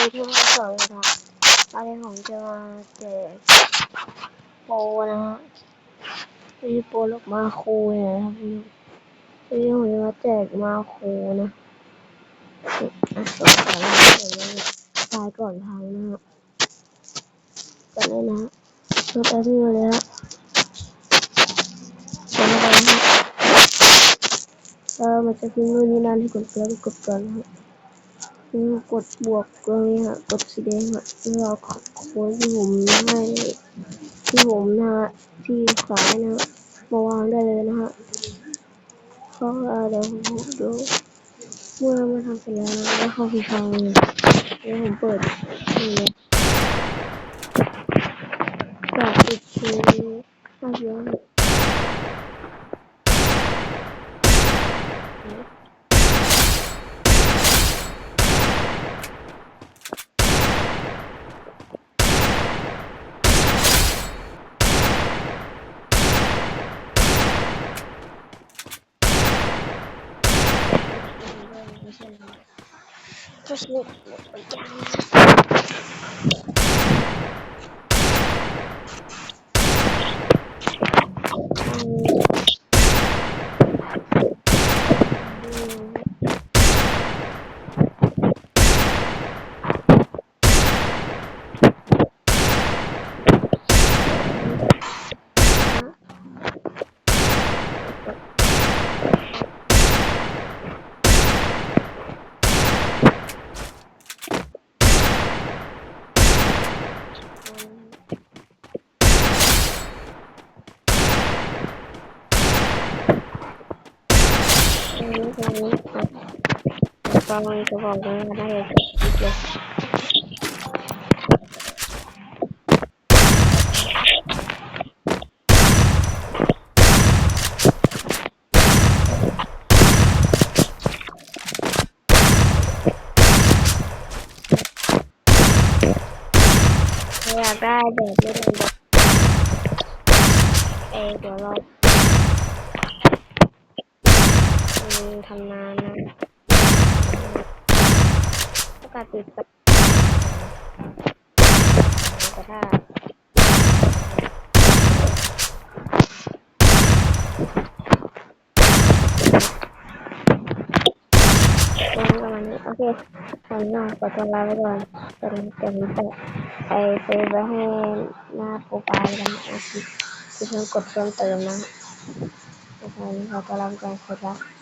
ที่ห้องสองนะครับวันนี้ผมจะมาแจกโปนะฮะมีโปลูกมาคูนะครับพี่วันนี้ผมจะมาแจกมาคูนะอะสงสารเดี๋ยวมันตายก่อนพังนะฮะกันเลยนะฮะเพื่อไปที่มาเลยฮะเดี๋ยวไปนะฮะเออมันจะขึ้นนู่นนี่นั่นให้กดแล้วกดเก่อนะฮะ กดบวกตรงนี้ค่ะกดสีแดงค่ะแล้วเราโค้ดที่ผมให้ที่ผมนะฮะที่ขายนะฮะมาวางได้เลยนะฮะเพราะเดี๋ยวผมดูเมื่อมาทำเสร็จแล้วนะแล้วเข้าไปฟังเลยเดี๋ยวผมเปิดนี่เลยจากติดคือห้าเยอะเลย ไม่ใช่นะก็ สนุกหมดไปยังตรง ทำนานนะประกาศติดกับแต่ถ้าประมาณนี้โอเคตอนนี้เราขอตัวลาไปก่อนตอนนี้จะมีแต่ไอเซฟไว้ให้หน้าโปรไฟล์กันนะที่ที่เพิ่มกดเพิ่มเติมนะโอเคขอตัวลาไปก่อนขอบคุณ